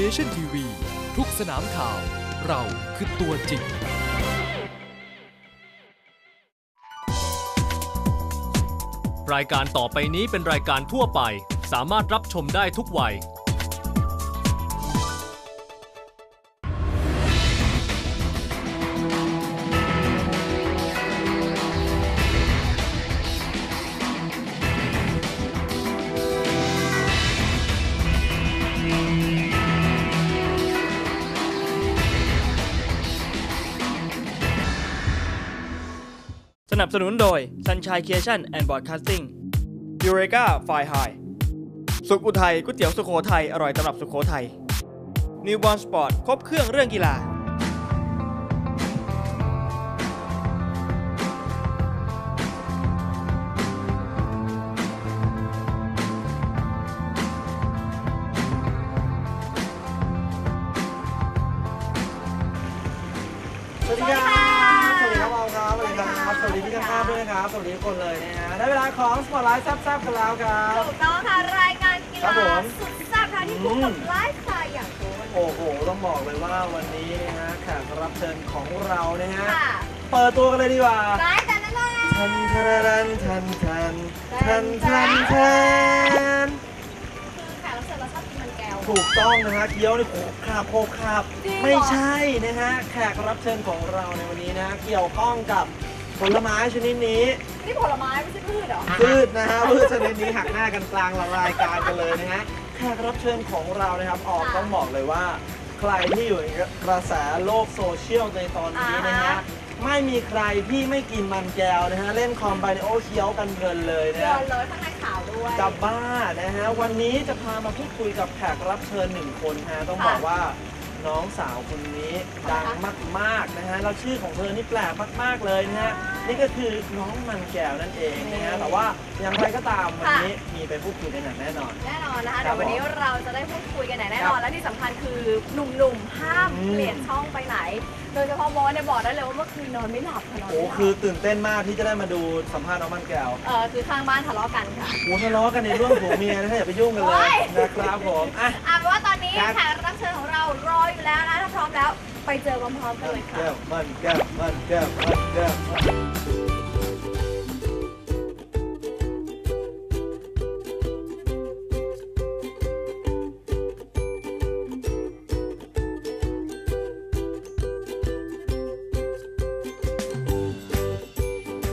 Nation TV ทุกสนามข่าว เราคือตัวจริง รายการต่อไปนี้เป็นรายการทั่วไป สามารถรับชมได้ทุกวัย นับสนุนโดย Sunshine Creation and Broadcasting Eureka Fire High สุขอุทัยก๋วยเตี๋ยวสุโขทัยอร่อยตำรับสุโขทัย Newborn Sport ครบเครื่องเรื่องกีฬา ทุกคนเลยนะฮะ ได้เวลาของสปอร์ตไลฟ์แซ่บๆกันแล้วครับ ถูกต้องค่ะรายการกีครับฬาผมสุดแซ่บค่ะที่คู่กับอืมไลฟ์สไตล์อย่างโน้นโอ้โห ต้องบอกเลยว่าวันนี้นะฮะแขกรับเชิญของเรานะฮะ ค่ะเปิดตัวกันเลยดีกว่าร้ายแต่นั่นแหละทันทันทันทันทันทันทันคือแขกรับเชิญเราชอบกินมันแก้ว ถูกต้องนะฮะเคี้ยวนี่โขกคาบโขกคาบจริงเหรอ ไม่ใช่นะฮะแขกรับเชิญของเราในวันนี้นะฮะเกี่ยวข้องกับ ผลไม้ชนิดนี้นี่ผลไม้ไม่ใช่พืชเหรอ พืชนะฮะพืชชนิดนี้หักหน้ากันกลางรายการกันเลยนะฮะแขกรับเชิญของเรานะครับออกค่ะต้องบอกเลยว่า ใครที่อยู่ในกระแสโลกโซเชียลในตอนนี้นะอ่าฮะ ฮะไม่มีใครที่ไม่กินมันแก้วนะฮะเล่นคอมไบเนโอเคี้ยวกันเพลินเลยนะเดิฮะ นเลยข้างในขาวด้วย กับบ้านะฮะวันนี้จะพามาพูดคุยกับแขกรับเชิญหนึ่งคนฮะต้องบอกว่า น้องสาวคนนี้ดังมากๆนะฮะเราชื่อของเธอนี่แปลกมากๆเลยนะฮะ นี่ก็คือน้องมันแก้วนั่นเองนะฮะแต่ว่าอย่างไรก็ตามวันนี้มีไปพูดคุยกันอย่างแน่นอน แน่นอนนะคะครัเดี๋บยววันนี้เราจะได้พูดคุยกันไหนแน่นอครันบและที่สำคัญคือหนุ่มๆห้ามอืมเปลี่ยนช่องไปไหน โดยเฉพาะโมสเนี่ยบอกได้เลยว่าเมื่อคืนนอนไม่หลับค่ะนอนโอ้ไม่หลับคือตื่นเต้นมากที่จะได้มาดูสัมภาษณ์น้องมันแก้วเออคือข้างบ้านทะเลาะกันค่ะ โอ้ทะเลาะกันในเรื่องผัวเมียนะฮะอย่าไปยุ่งกันเลโอ้ย ยนะครับผมอะ อะเป็นว่าตอนนี้ครับ แขกรับเชิญของเรารออยู่แล้วนะถ้าพร้อมแล้ว ไปเจอพร้อมๆกันมันเลยค่ะ แก้วมันแก้วมันแก้วมันแก้ว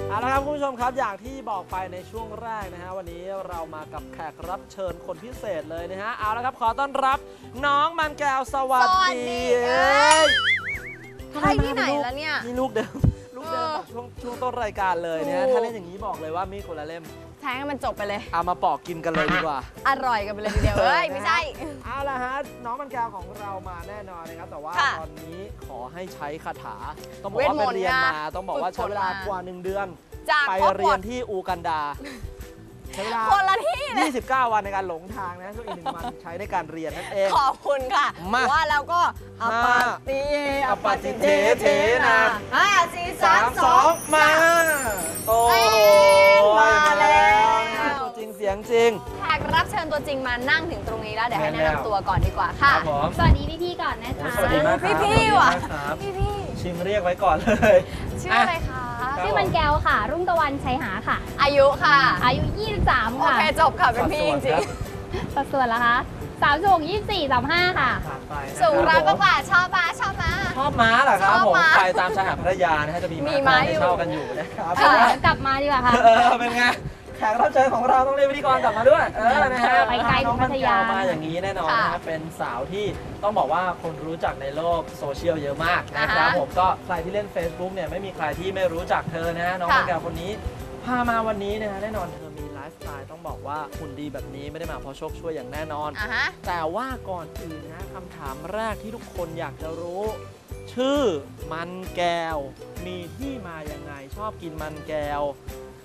เอาละครับคุณผู้ชมครับอย่างที่ บอกไปในช่วงแรกนะฮะวันนี้เรามากับแขกรับเชิญคนพิเศษเลยนะฮะเอาละครับขอต้อนรับน้องมันแก้วสวัสสวัสดีดีเอ้ยใครที่ไหนแล้วเนี่ย นี่ลูกเดิมลูกเดิมเออจากช่วงช่วงต้นรายการเลยนะฮะถูกถ้าเล่นอย่างนี้บอกเลยว่ามีดคนละเล่ม แทงให้มันจบไปเลย เอามาปอกกินกันเลยดีกว่า อร่อยกันไปเลยทีเดียวเอ้ย ไม่ใช่ เอาละฮะ น้องมันแก้วของเรามาแน่นอนนะครับ แต่ว่าค่ะตอนนี้ขอให้ใช้คาถา ต้องบอกว่าเวทมไปนต์เรียนนะมา ต้องบอกว่าฝึกใช้เวลาฝนมากว่าหนึ่งเดือน จากไปฮอกเรีวยอนตที่อูกันดา ใช้เวลา คนละที่เลย 29 วันในการหลงทางนะช่วงอีกหนึ่งวันใช้ในการเรียนนั่นเอง ขอบคุณค่ะมาว่าแล้วก็อห้าปาติเยอปาติเทเทนะ ห้าสี่สาสามมสสอองงมา โอ้เอ้ยยมาแล้ว ยงจริง แขกรับเชิญตัวจริงมานั่งถึงตรงนี้แล้วเดี๋ยวให้แน่แนะแล้วนำตัวก่อนดีกว่าค่ะ ครับผม สวัสดีพี่พี่ๆก่อนนะคะสวัสดีมากครับพี่ๆว่ะสวัสดีมากครับ พี่พี่ชิงเรียกไว้ก่อนเลย ชื่ออะไรคะครับชื่อมันแก้วค่ะ รุ่งตะวันชัยหาค่ะ อายุค่ะอายุ 23 โอค่ะเคจบค่ะเป็นพี่จริงสัดส่วนละคะ3 6 24 35 ค่ะ ผ่านไปนะๆสูงร้อยกคบว่าๆชอบมาชอบมา ชอบม้าเหรอครับชอบผมม้าไปตามชายหาดพัทยานะฮะจะมีมีม้าม้าให้อยู่เช่ากันอยู่นะครับเออกลับมาดีกว่าค่ะ เออเป็นไงแขกรับเชิญของเราต้องเรียกพิธีกรกลับมาด้วย เออนะฮะไปไกลน้องพัทยามันแก้วมาอย่างนี้แน่นอนนะฮะเป็นสาวที่ต้องบอกว่าคนรู้จักในโลกโซเชียลเยอะมากนะครับอ่าฮะผมก็ใครที่เล่น Facebook เนี่ยไม่มีใครที่ไม่รู้จักเธอนะฮะน้องค่ะมันแก้วคนนี้พามาวันนี้นะฮะแน่นอนเธอมีไลฟ์สไตล์ต้องบอกว่าหุ่นดีแบบนี้ไม่ได้มาเพราะโชคช่วยอย่างแน่นอนอะฮะแต่ว่าก่อนอื่นนะคำถามแรกที่ทุกคนอยากจะรู้ ชื่อมันแก้ว มีที่มายังไงชอบกินมันแก้ว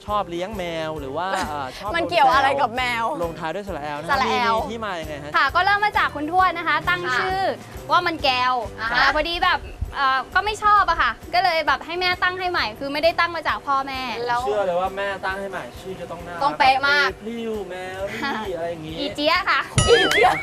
ชอบเลี้ยงแมวหรือว่าเอ่อชอบมันโดเกี่ยวแซอะไรกับแมวลงท้ายด้วยสระแอลนะสระแอล มีมีที่มายังไงฮะ ค่ะก็เริ่มมาจากคุณทวดนะคะ ตั้งค่ะชื่อว่ามันแก้วอ่าฮะ แต่พอดีแบบเอ่อก็ไม่ชอบอะค่ะ ก็เลยแบบให้แม่ตั้งให้ใหม่ คือไม่ได้ตั้งมาจากพ่อแม่ แล้ว เชื่อเลยว่าแม่ตั้งให้ใหม่ชื่อจะต้องน่ารักต้องเป๊ะมากพลิ้วแมรี่อะไรอย่างงี้อีเจี๊ยะค่ะ อีเจี๊ยบ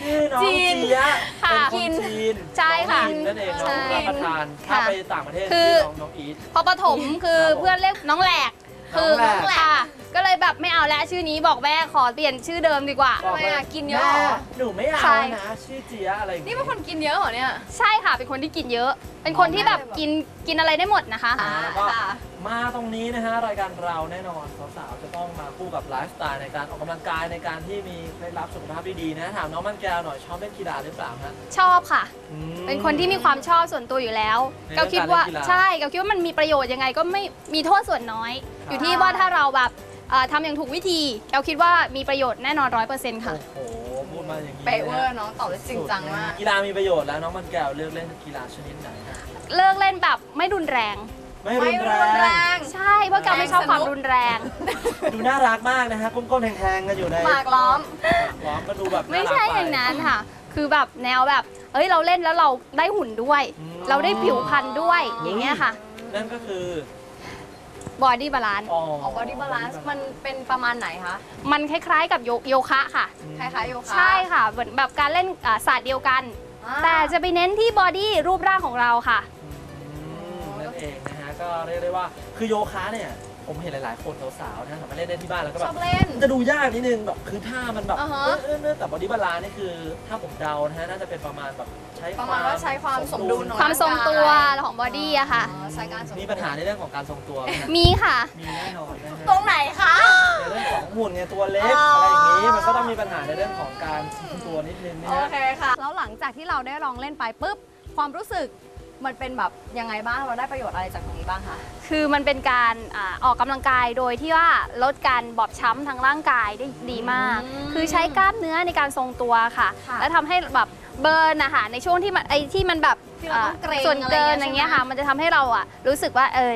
ชื่อน้องจีนเจียะค่ะเป็นคนจีนใช่ค่ะน้องจีนนั่นเองน้องใช่รับประทานค่ะถ้าไปต่างประเทศคือ ชื่อน้องน้องอีท พอประถมคือครับผมเพื่อนเรียกน้องแหลก คือน้องแหลกค่ะก็เลยแบบไม่เอาแล้วชื่อนี้บอกแม่ขอเปลี่ยนชื่อเดิมดีกว่า บอกเลยทำไมอะกินเยอะแม่เหรอหนูไม่เอาใช่ นะชื่อเจียะอะไรอย่างนี่งี้ เป็นคนกินเยอะเหรอเนี่ย ใช่ค่ะ เป็นคนที่กินเยอะ เป็นคนที่แบบกินกินอะไรได้หมดนะคะ อ่าแล้วก็ค่ะ มาตรงนี้นะฮะรายการเราแน่นอนสาวๆจะต้องมาคู่กับไลฟ์สไตล์ในการออกกำลังกายในการที่มีเคล็ดลับสุขภาพดีๆนะถามน้องมันแก้วหน่อยชอบเล่นกีฬาหรือเปล่าฮะชอบค่ะ อืมเป็นคนที่มีความชอบส่วนตัวอยู่แล้ว ในเกาคิดว่าเรื่องการเล่นกีฬา ใช่เกาคิดว่ามันมีประโยชน์ยังไงก็ไม่มีโทษส่วนน้อยครับ อยู่ที่ว่าถ้าเราแบบเอ่อทำอย่างถูกวิธีเกาคิดว่ามีประโยชน์แน่นอนร้อยเปอร์เซ็นต์ค่ะ โอ้โหพูดมาอย่างนี้เป๊ะเวอร์นะเนาะตอบได้จริงจังมาก กีฬามีประโยชน์แล้วน้องมันแก้วเลือกเล่นกีฬาชนิดไหนฮะเลิกเล่นแบบไม่รุนแรง ไม่ไม่รุนรุนแรแรง ง ใช่เพราะเกาไม่ชอบความรุนแรง ดูน่ารักมากนะฮะก้มๆแทงๆกันอยู่ในหมากล้อมล้อมก็ดูแบบไม่ใช่รักปอย่างนั้นค่ะ คือแบบแนวแบบ เอ้ยเราเล่นแล้วเราได้หุ่นด้วย อืม เราได้ผิวพรรณด้วยอย่างเงี้ยค่ะนั่นก็คือ บอดี้บาลานซ์อ๋ออ๋อบอดี้บาลานซ์มันเป็นประมาณไหนคะ มันคล้ายๆกับโยโยคะค่ะ คล้ายๆโยคะใช่ค่ะเหมือนแบบการเล่นอ่าศาสตร์เดียวกัน อ่า แต่จะไปเน้นที่บอดี้รูปร่างของเราค่ะ อืมนั่นเองนะฮะก็เรียกได้ว่าคือโยคะเนี่ย ผมเห็นหลาย ๆ คนสาวๆนะสามารถเล่นได้ที่บ้านแล้วก็ชแบอบบเล่น จะดูยากนิดนึงแบบคือท่ามันแบบอ่าฮะ เออเออเออแต่บอดี้บาลานซ์นี่คือถ้าผมเดานะฮะน่าจะเป็นประมาณแบบใช้ประมาณว่าใช้ความสมดุลของความทรงตัวของบอดี้อะค่ะ อ๋อใช้การสมดุลมีปัญหาในเรื่องของการทรงตัวไหมฮะมีค่ะ มีแน่นอนนะฮะ ตรงไหนคะ ในเรื่องของหุ่นไงตัวเล็กอ๋ออ อะไรอย่างนี้ มันก็ต้องมีปัญหาในเรื่องของการทรงตัวนิดนึงนะโอฮะ เคค่ะ แล้วหลังจากที่เราได้ลองเล่นไปปุ๊บ ความรู้สึก มันเป็นแบบยังไงบ้างเราได้ประโยชน์อะไรจากตรงนี้บ้างคะคือมันเป็นการอาออกกำลังกายโดยที่ว่าลดการบอบช้ำทางร่างกายได้ดีมากอืมคือใช้กล้ามเนื้อในการทรงตัวค่ะค่ะ และทำให้แบบเบิร์นนะคะในช่วงที่มันไอที่มันแบบที่เราต้องเกร็งส่วนเกินอะไรออย่างเงี้ย่ายงเงี้ยค่ะ ใช่ไหม มันจะทำให้เราอะรู้สึกว่าเออ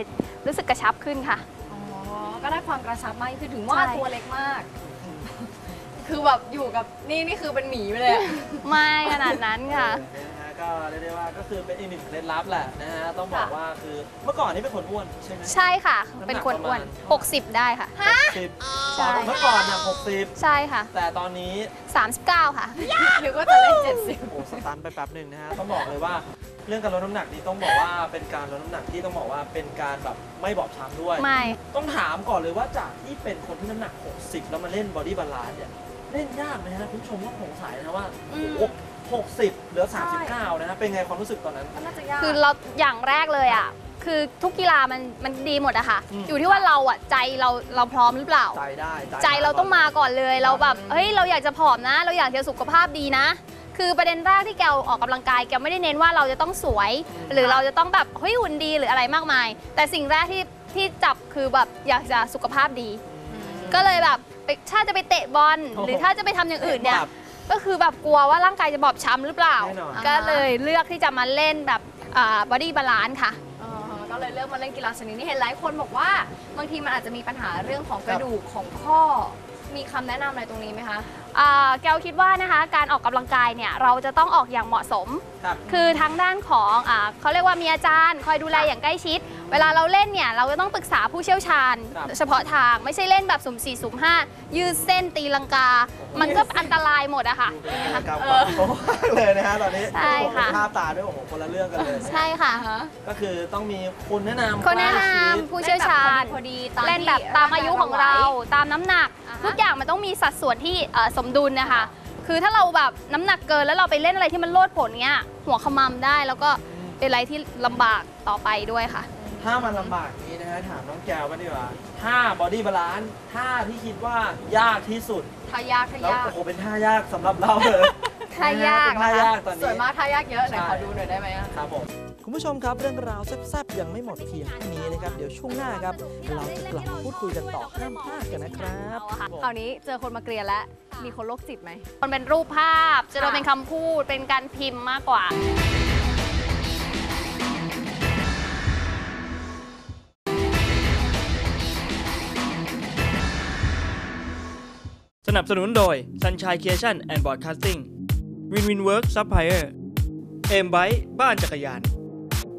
รู้สึกกระชับขึ้นค่ะ อ๋อก็ได้ความกระชับมากคือถึงว่าใช่ ตัวเล็กมาก คือแบบอยู่กับนี่นี่คือเป็นหมีไปเลยอะ ไม่ขนาดนั้นค่ะ เออนะฮะ ก็เรียกได้ว่าก็คือเป็นอีกหนึ่งเคล็ดลับแหละนะฮะต้องบอกค่ะว่าคือเมื่อก่อนนี่เป็นคนอ้วนใช่ไหมใช่ค่ะน้ำหนักเป็นคนอ้วนประมาณ60 ได้ค่ะสิบใช่เมื่อก่อนเนี่ยหกสิบใช่ค่ะ แต่ตอนนี้ 39 ค่ะหรือว่าจะเล่นเจ็ดสิบโอ้สตันไปแป๊บหนึ่งนะฮะต้องบอกเลยว่าเรื่องการลดน้ำหนักนี่ต้องบอกว่าเป็นการลดน้ำหนักที่ต้องบอกว่าเป็นการแบบไม่บอบช้ำด้วย ไม่ ต้องถามก่อนเลยว่าจากที่เป็นคนที่น้ำหนัก 60 แล้วมาเล่นบอดี้บาลานซ์เนี่ย เล่นยากไหมฮะคุณผู้ชมก็สงสัยนะว่าอืม โอ้โห60เหลือ 39 นะฮะเป็นไงความรู้สึกตอนนั้น ก็น่าจะยาก คือเราอย่างแรกเลยอะ คือทุกกีฬามันมันดีหมดอะค่ะ อืม อยู่ที่ว่าเราอะใจเราเราพร้อมหรือเปล่า ใจได้ใจเราต้องมาก่อนเลยเราแบบเฮ้ยเราอยากจะผอมนะ เราอยากจะสุขภาพดีนะ คือประเด็นแรกที่แกวออกกำลังกายแกวไม่ได้เน้นว่าเราจะต้องสวย หรือเราจะต้องแบบเฮ้ยหุ่นดีหรืออะไรมากมาย แต่สิ่งแรกที่ที่จับคือแบบอยากจะสุขภาพดีก็เลยแบบ ไปถ้าจะไปเตะบอลหรือถ้าจะไปทำอย่างอื่นเนี่ยก็คือแบบกลัวว่าร่างกายจะบอบช้ำหรือเปล่า แน่นอน ก็เลยเลือกที่จะมาเล่นแบบบอดี้บาลานซ์ค่ะ อ๋อก็เลยเลือกมาเล่นกีฬาชนิดนี้เห็นหลายคนบอกว่าบางทีมันอาจจะมีปัญหาเรื่องของกระดูกของข้อ มีคำแนะนำอะไรตรงนี้ไหมคะ อ่าแกวคิดว่านะคะการออกกำลังกายเนี่ยเราจะต้องออกอย่างเหมาะสม ครับ คือทั้งด้านของอาเขาเรียกว่ามีอาจารย์ คอยดูแลอย่างใกล้ชิดเวลาเราเล่นเนี่ยเราจะต้องปรึกษาผู้เชี่ยวชาญ ครับ เฉพาะทางไม่ใช่เล่นแบบสุ่ม4สุ่ม5ยืดเส้นตีลังกา มันก็อันตรายหมดอะค่ะดูเป็นกิจกรรมแบบโอ้มากเลยนะฮะตอนนี้ใช่ค่ะ ภาพตาด้วยโอ้โหคนละเรื่องกันเลย ใช่ค่ะ ก็คือต้องมีคนแนะนำคนแนะนใกล้ชิดำผู้เชี่ยวชาญ พอดีตามเล่นแบบที่ตามอายุของเราตามน้ำหนักอ่าฮะทุกอย่างมันต้องมีสัดส่วนที่เอ่อสมดุลนะคะ คือถ้าเราแบบน้ำหนักเกินแล้วเราไปเล่นอะไรที่มันโลดโผนเงี้ยหัวขมำได้แล้วก็เป็นอะไรที่ลำบากต่อไปด้วยค่ะ ถ้ามันลำบากนี้นะฮะถามน้องแก้วกันดีกว่าท่าบอดี้บาลานซ์ท่าที่คิดว่ายากที่สุด ทายากทาแล้วยากโอ้โหเป็นท่ายากสำหรับเราเลยท่ายากเป็นท่ายากตอนสนี้วยมากทายากเยอะไหนใช่ ขอดูหน่อยได้ไหมอะ ครับผมคุณผู้ชมครับเรื่องราวแซ่บๆยังไม่หมดเพียงเท่านี้นะครับ เดี๋ยวช่วงหน้าครับ เราจะกลับมาพูดคุยกันต่อห้ามพลาดกันนะครับคราวนี้เจอคนมาเกลียนแล้ว มีคนโรคจิตไหม มันเป็นรูปภาพ จะโดนเป็นคำพูด เป็นการพิมพ์มากกว่าส นับสนุนโดย Sunshine Creation and Broadcasting Win Win Work Supplier m b i บ้านจักรยาน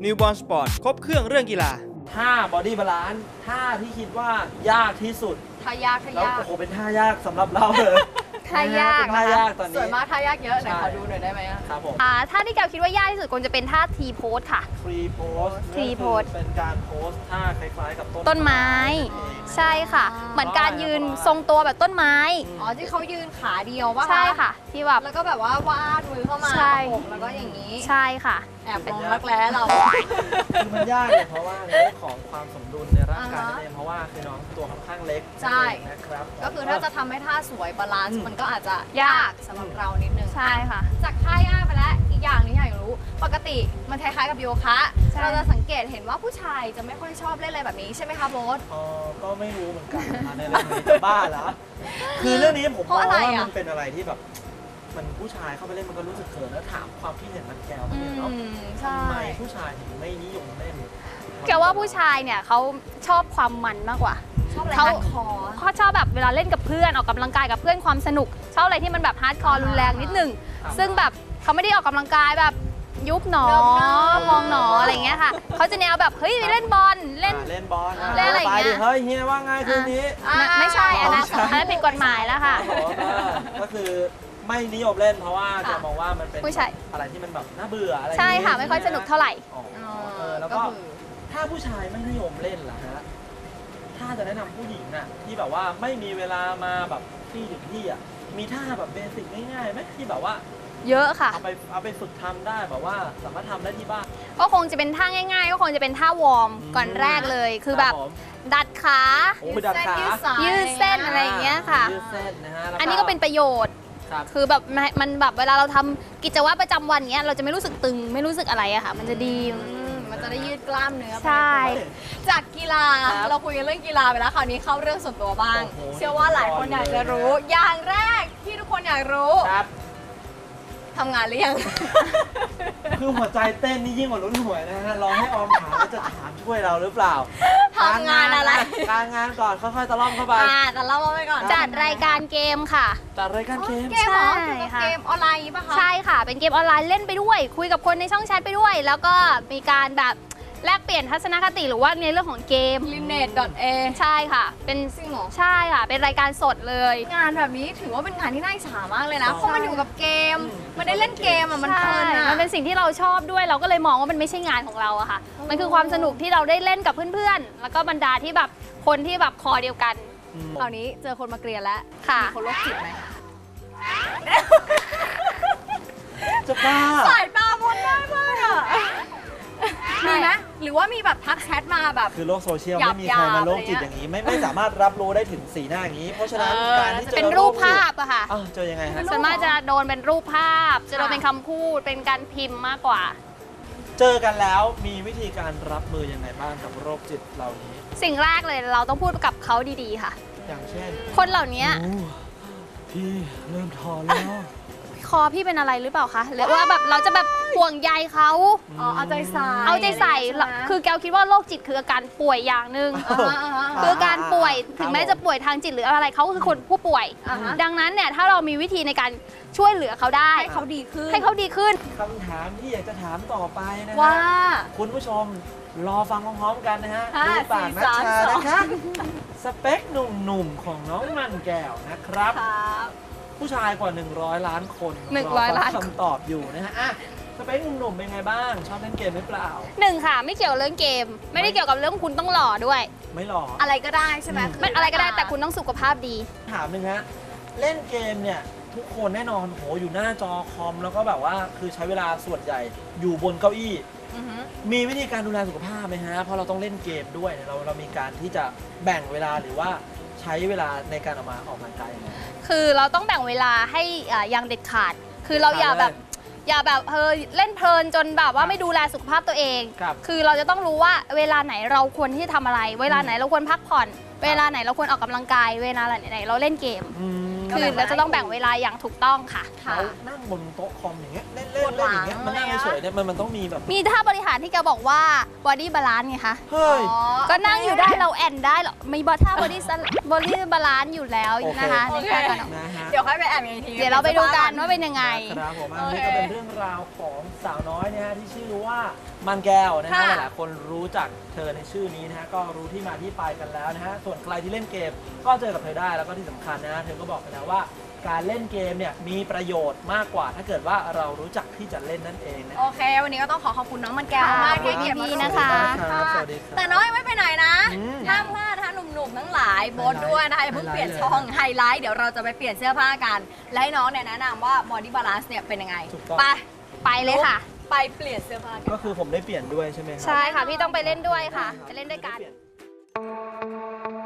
Newborn Sport ครบเครื่องเรื่องกีฬาท่าบอดี้บาลานซ์ท่าที่คิดว่ายากที่สุดทายากทาแล้วยาก โอ้โหเป็นท่ายากสำหรับเราเลย ท่ายากเป็นท่ายากตอนสนี้วยมากท่ายากเยอะไหนใช่ขอดูหน่อยได้ไหมอะครับผมอ่าท่าที่แกวคิดว่ายากที่สุดคงจะเป็นท่าทีโพสค่ะฟรีโพส free pose เป็นการโพสท่าคล้ายๆกับต้นต้นไม้ ใช่ค่ะ เหมือนการยืนทรงตัวแบบต้นไม้ อ๋อที่เขายืนขาเดียวป่ะใช่ค่ะ ที่แบบแล้วก็แบบว่าวาดมือเข้ามาใช่ ประกบแล้วก็อย่างนี้ ใช่ค่ะ แอบมองรักแร้เรา คือมันยากเนี่ยเพราะว่าในเรื่องของความสมดุลในร่างกายอ่าฮะนั่นเองเพราะว่าคือน้องตัวค่อนข้างเล็กใช่ นะครับก็คือถ้าจะทำให้ท่าสวยบาลานอืซ์มมันก็อาจจะยายากกสำหรับเรานิดนึง ใช่ค่ะ จากท่ายากไปแล้วอีกอย่างหนึงอยากรู้ ปกติมันคล้ายๆกับโยคะใช่ เราจะสังเกตเห็นว่าผู้ชายจะไม่ค่อยชอบเล่นอะไรแบบนี้ใช่ไหมคะโบ๊ทอ๋อก็ไม่รู้เหมือนกันนะในเรื่องนี้จะบ้าเหรอคือเรื่องนี้ผมเพมองราะอะไรว่าอะ มันเป็นอะไรที่แบบ มันผู้ชายเข้าไปเล่นมันก็รู้สึกเขินแล้วถามความคิดเห็นมันแก้วมันเนี่ยเนาะใช่ทำไมผู้ชายถึงไม่นิยมเล่นแกว่าผู้ชายเนี่ยเขาชอบความมันมากกว่า ชอบอะไรเขา ฮาร์ดคอร์เขาชอบแบบเวลาเล่นกับเพื่อนออกกำลังกายกับเพื่อนความสนุก ชอบอะไรที่มันแบบฮาร์ดคอร์รุนแรงนิดนึง ซึ่งแบบเขาไม่ได้ออกกำลังกายแบบยุบหนอพองหนออะไรอย่างเงี้ยค่ะเขาจะแนวแบบเฮ้ยไปเล่นบอลเล่น อ่าเล่นบอลเล่นอะไรอย่างไปเงี้ดิยเฮ้ยเฮียว่าไงคืนนี้ ไม่ไม่ใช่อันนั้นอ๋อไม่ใช่อันนั้นผิดกฎหมายแล้วค่ะครับผมอ่าก็คือ ไม่นิยมเล่นเพราะว่าค่ะจะมองว่ามันเป็นผู้ชาย อะไรที่มันแบบน่าเบื่ออะไรใช่อย่างงี้ค่ะ ไม่ค่อยสนุกเท่าไหร่ อ๋ออ๋อเออแล้วก็ก็คือ ถ้าผู้ชายไม่นิยมเล่นล่ะฮะถ้าจะแนะนำผู้หญิงน่ะที่แบบว่าไม่มีเวลามาแบบที่ถึงที่อะมีท่าแบบเบสิกง่ายๆไหมที่แบบว่าเยอะค่ะ เอาไปเอาไปฝึกทำได้แบบว่าสามารถทำได้ที่บ้าน ก็คงจะเป็นท่าง่าย ๆ ก็คงจะเป็นท่าวอร์มก่อนแรกเลย คือแบบผมดัดขา โอ้ยดัดขายืดสายยืดเส้นอะไรอย่างเงี้ยค่ะ ยืดเส้นนะฮะแล้วอันนี้ก็เป็นประโยชน์ ครับ คือแบบมันมันแบบเวลาเราทำกิจวัตรประจำวันเนี้ยเราจะไม่รู้สึกตึงไม่รู้สึกอะไรอะค่ะ มันจะดีอืมมันจะได้ยืดกล้ามเนื้อไป ใช่ จากกีฬาครับ เราคุยกันเรื่องกีฬาไปแล้วคราวนี้เข้าเรื่องส่วนตัวบ้าง โอ้โหเชื่อว่าหลายคนอยากจะรู้ อย่างแรกที่ทุกคนอยากรู้ ครับ ทำงานหรือยัง คือหัวใจเต้นนี่ยิ่งกว่าลุ้นหวยนะฮะลองให้ออมถามว่าจะถามช่วยเราหรือเปล่าทำงานอะไร การงานก่อนค่อยๆตะล่อมเข้าไป อ่าแต่เล่ามาไปก่อนจัดรายการเกมค่ะ จัดรายการเกม เกมเหรอใช่คือค่ะ เกมออนไลน์อย่างงี้ป่ะคะ ใช่ค่ะ เป็นเกมออนไลน์เล่นไปด้วย คุยกับคนในช่องแชทไปด้วย แล้วก็มีการแบบ แลกเปลี่ยนทัศนคติหรือว่าในเรื่องของเกมลิเนต .a ใช่ค่ะ เป็นจริงเหรอ ใช่ค่ะ เป็นรายการสดเลย งานแบบนี้ถือว่าเป็นงานที่น่าอิจฉามากเลยนะใช่เพราะมันอยู่กับเกมอืมมันได้เล่นเกมอะ มันเพลินใช่อะ มันเป็นสิ่งที่เราชอบด้วย เราก็เลยมองว่ามันไม่ใช่งานของเราอะค่ะ มันคือความสนุกที่เราได้เล่นกับเพื่อนๆ แล้วก็บรรดาที่แบบคนที่แบบคอเดียวกันอืมคราวนี้เจอคนมาเกลียนแล้วค่ะมีคนโรคจิตไหมจะบ้าสายตาบนได้มากอะมีไหม หรือว่ามีแบบทักแชทมาแบบ คือโลกโซเชียลหยาบไม่มีใครมาโลกจิตๆอย่างนี้ ไม่ไม่สามารถรับรู้ได้ถึงสีหน้าอย่างนี้ เพราะฉะนั้นเออการที่เจอเป็นรูปภาพอะค่ะ อ้าวเจอยังไงฮะส่วนมากจะโดนเป็นรูปภาพ จะโดนเป็นคำพูด เป็นการพิมพ์มากกว่า เจอกันแล้วมีวิธีการรับมือยังไงบ้างกับโรคจิตเหล่านี้ สิ่งแรกเลยเราต้องพูดกับเขาดีๆค่ะ อย่างเช่นคนเหล่านี้ โอ้พี่เริ่มทอแล้ว คอพี่เป็นอะไรหรือเปล่าคะหรือว่าแบบเราจะแบบห่วงใยเขาอ๋อเอาใจใส่เอาใจใส่ช่ไหมคือแกวคิดว่าโรคจิตคืออาการป่วยอย่างหนึ่งอ่าฮะอ่าฮะคือการป่วยครับถึงแม้จะป่วยทางจิตหรืออะไรเขาก็คือคนผู้ป่วยอ่าฮะดังนั้นเนี่ยถ้าเรามีวิธีในการช่วยเหลือเขาได้ให้เขาดีขึ้นให้เขาดีขึ้นคำถามที่อยากจะถามต่อไปนะฮะว่า คุณผู้ชมรอฟังพร้อมๆกันนะฮะห้าดูปากนัชสี่ชาสามสองนะคะสเปคหนุ่มๆของน้องมันแก้วนะครับครับ ผู้ชายกว่า 100 ล้านคนหนึ่งร้อยล้านฟัคำตอบอยู่นะฮะอะสเปคหนุ่มๆเป็นไงบ้าง ชอบเล่นเกมหรือเปล่า หนึ่งค่ะ ไม่เกี่ยวกับเรื่องเกม ไม่ได้เกี่ยวกับเรื่องคุณต้องหล่อด้วยไม่หรออะไรก็ได้ใช่ไหมอืมคืไม่อะไรก็ได้แต่คุณต้องสุขภาพดี ถามหนึ่งฮะ เล่นเกมเนี่ย ทุกคนแน่นอนโหอยู่หน้าจอคอม แล้วก็แบบว่าคือใช้เวลาส่วนใหญ่อยู่บนเก้าอี้ อือฮึมีวิธีการดูแลสุขภาพไหมฮะเพราะเราต้องเล่นเกมด้วยเนี่ยเราเรามีการที่จะแบ่งเวลาหรือว่า ใช้เวลาในการออกมาออกกำลังกายยังไง คือเราต้องแบ่งเวลาให้อ่าอย่างเด็ดขาด คือเราอย่าแบบอย่าแบบเออเล่นเพลินจนแบบว่าไม่ดูแลสุขภาพตัวเองครับคือเราจะต้องรู้ว่าเวลาไหนเราควรที่จะทำอะไร เวลาไหนเราควรพักผ่อน เวลาไหนเราควรออกกำลังกาย เวลาไหนเราเล่นเกม อืม คือเราจะต้องแบ่งเวลาอย่างถูกต้องค่ะค่ะเขานั่งบนโต๊ะคอมอย่างเงี้ยเล่นเล่นปวดหเล่ลันองย่างเงี้ยมันนั่งอะไรอะเฉยๆเนี่ยมันมันต้องมีแบบมีท่าบริหารที่แกบอกว่า body balance ไงคะ เฮ้ยอ๋อก็นั่งอยู่ได้เราแอนได้เหรอมีบอท่า body body balance อยู่แล้วโอเค นะคะโอในเค การกันออกนะฮะเดี๋ยวค่อยไปอ่านกันอีกที เดี๋ยวเราไปดูกันว่าเป็นยังไง ครับผมอันโอนี้เคก็เป็นเรื่องราวของสาวน้อยนะฮะที่ชื่อว่า มันแก้วนะฮะค่ะหลายๆคนรู้จักเธอในชื่อนี้นะฮะก็รู้ที่มาที่ไปกันแล้วนะฮะส่วนใครที่เล่นเกมก็เจอกับเธอได้แล้วก็ที่สำคัญนะฮะเธอก็บอกไปแล้วว่า การเล่นเกมเนี่ยมีประโยชน์มากกว่า ถ้าเกิดว่าเรารู้จักที่จะเล่นนั่นเองนะโอเค วันนี้ก็ต้องขอขอบคุณน้องมันแก้วมากค่ะที่ให้เกียรติมาขอบคุณร่วม นะคะรายการสวัสดีครับ แต่น้องยังไม่ไปไหนนะอืมห้ามพลาดถ้าหนุ่มๆทั้งหลายโบทด้วยนะคะอย่าเพิ่งเปลี่ยนช่องไฮไลท์เดี๋ยวเราจะไปเปลี่ยนเสื้อผ้ากัน และให้น้องเนี่ยแนะนำว่า body balance เนี่ยเป็นยังไง ถูกต้อง ไป ไปเลยค่ะ ไปเปลี่ยนเสื้อผ้ากันก็คือผมได้เปลี่ยนด้วยใช่ไหมครัใช่ค่ะ พี่ต้องไปเล่นด้วยค่ะไปเล่นด้วยกันคุณ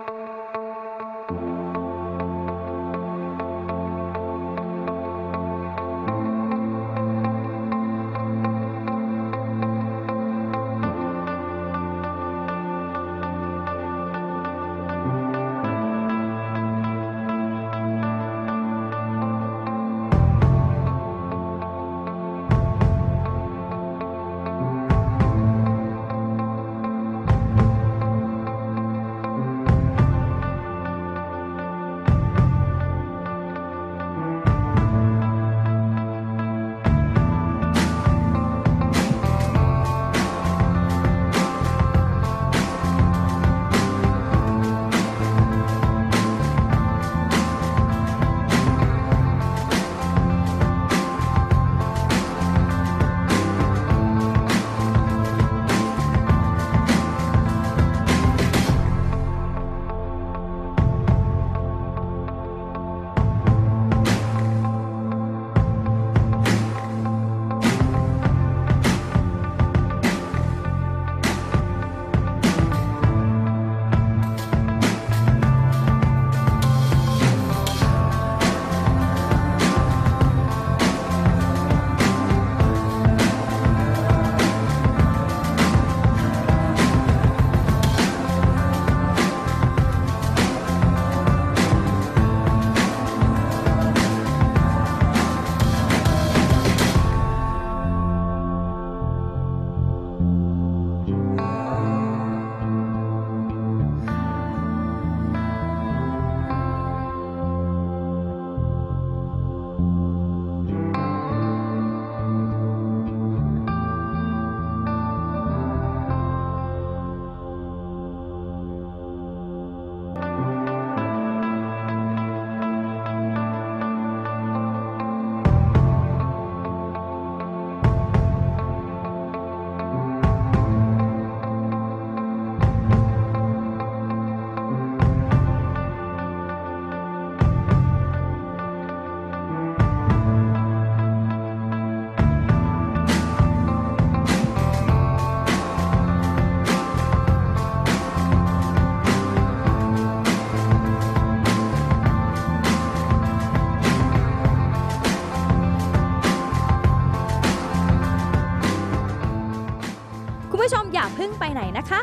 ผู้ชมอย่าเพิ่งไปไหนนะคะ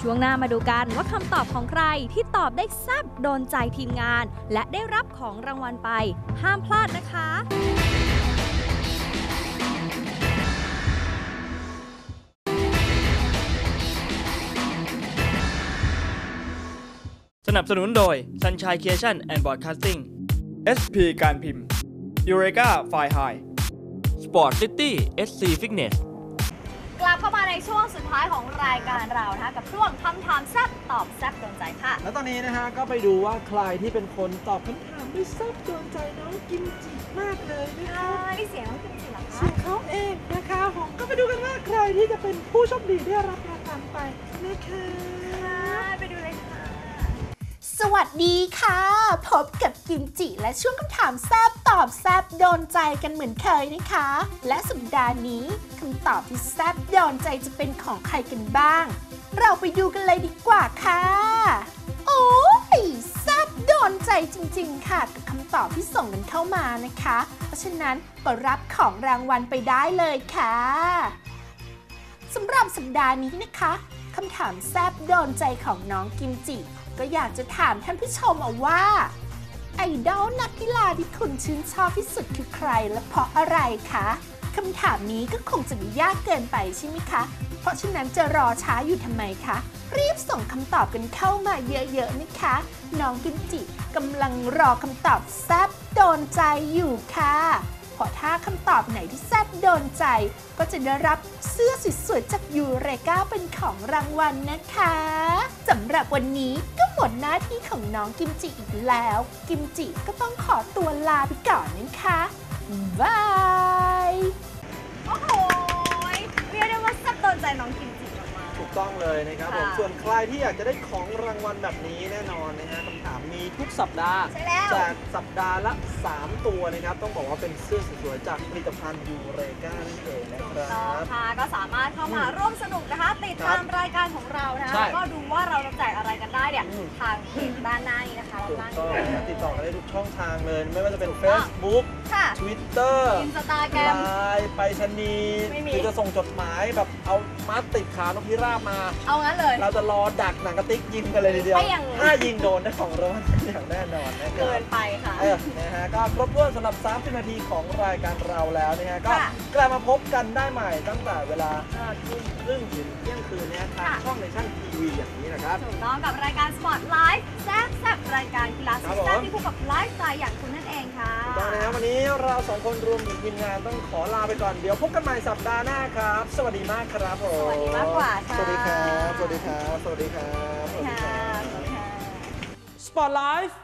ช่วงหน้ามาดูกันว่าคำตอบของใครที่ตอบได้แซ่บโดนใจทีมงาน และได้รับของรางวัลไป ห้ามพลาดนะคะสนับสนุนโดย Sunshine Creation and Broadcasting SP การพิมพ์ Eureka File High Sport City SC Fitness กลับเข้ามาในช่วงสุดท้ายของรายการเรานะคะกับช่วงคำถามแซ่บตอบแซ่บโดนใจค่ะ แล้วตอนนี้นะฮะก็ไปดูว่าใครที่เป็นคนตอบคำถามได้แซ่บโดนใจน้องกิมจิมากเลยนะคะนี่เสียงน้องกิมจิเหรอส่คะวนเขาเองนะคะผมก็ไปดูกันว่าใครที่จะเป็นผู้โชคดีได้รับรางวัลไปนะคะไปดูเลยค่ะ สวัสดีค่ะ พบกับกิมจิและช่วงคำถามแซบตอบแซบโดนใจกันเหมือนเคยนะคะ และสัปดาห์นี้คำตอบที่แซบโดนใจจะเป็นของใครกันบ้าง เราไปดูกันเลยดีกว่าค่ะ โอ้ยแซบโดนใจจริงๆ ค่ะ กับคำตอบที่ส่งกันเข้ามานะคะ เพราะฉะนั้นก็รับของรางวัลไปได้เลยค่ะสำหรับสัปดาห์นี้นะคะคำถามแซบโดนใจของน้องกิมจิ ก็อยากจะถามท่านผู้ชมเอาว่า ไอดอลนักกีฬาที่คุณชื่นชอบที่สุดคือใครและเพราะอะไรคะคำถามนี้ก็คงจะไม่ยากเกินไปใช่ไหมคะ เพราะฉะนั้นจะรอช้าอยู่ทำไมคะ รีบส่งคำตอบกันเข้ามาเยอะๆนะคะ น้องกิมจิกำลังรอคำตอบแซบโดนใจอยู่ค่ะ อถ้าคำตอบไหนที่แซ่บโดนใจ ก็จะได้รับเสื้อสวยๆจากยูเรกาเป็นของรางวัลนะคะสำหรับวันนี้ก็หมดหน้าที่ของน้องกิมจิอีกแล้ว กิมจิก็ต้องขอตัวลาไปก่อนนะคะบาย โอ้โหเรียกได้ว่าแซ่บโดนใจน้องกิมจิ ต้องเลยนะครับผมค่ะส่วนใครที่อยากจะได้ของรางวัลแบบนี้แน่นอนนะฮะคำถามมีทุกสัปดาห์ใช่แล้ว แจกสัปดาห์ละ 3 ตัวนะครับ ต้องบอกว่าเป็นเสื้อสวยๆจากผลิตภัณฑ์ยูเรกานั่นเองนะคๆรัต่อบค่ะก็สามารถเข้ามาร่วมสนุกนะคะ ติดตามรายการของเรานะคะใช่แล้วก็ดูว่าเราจะแจกอะไรกันได้เนี่ยอืม ทางเพจด้านหน้านี้นะคะถูกด้านต้องนี้นะติดต่อกันได้ทุกช่องทางเลย ไม่ว่าจะเป็น ถูกต้อง Facebook ค่ะ Twitter อินสตาแกรม ไลน์ไปรษณีย์ไม่มี หรือจะส่งจดหมายแบบเอามัดติดขานกพิราบมา เอางั้นเลย เราจะรอดักหนังกระติกยิงกันเลยทีเดียว ไม่อย่าง ถ้ายิงโดนได้ของรางวัลอย่างแน่นอนนะครัเกิบนไปค่ะ เออนะฮะ ก็ครบถ้วนสำหรับ 30 นาทีของรายการเราแล้วนะฮะ ก็ค่ะกลับมาพบกันได้ใหม่ตั้งแต่เวลา5ทุ่มครึ่งถึงเที่ยงคืนนะฮะทางค่ะ ช่องในช่างทีวีอย่างนี้นะครับ ถูกต้องกับรายการสปอร์ตไลฟ์แซ่บแซ่บรายการกีฬาครัสุบดแซ่บผมที่คู่กับไลฟ์สไตล์อย่างคุณนั่นเองค่ะถูกต้องนะฮะวันนี้เราสองคนรวมถึงทีมงานต้องขอลาไปก่อน เดี๋ยวพบกันใหม่สัปดาห์หน้าครับ สวัสดีมากครับผมสวัสดีมากกว่าค่ะ สวัสดีครับ สวัสดีครับ สวัสดีครับ สวัสดีค่ะ สวัสดีค่ะสปอร์ตไลฟ์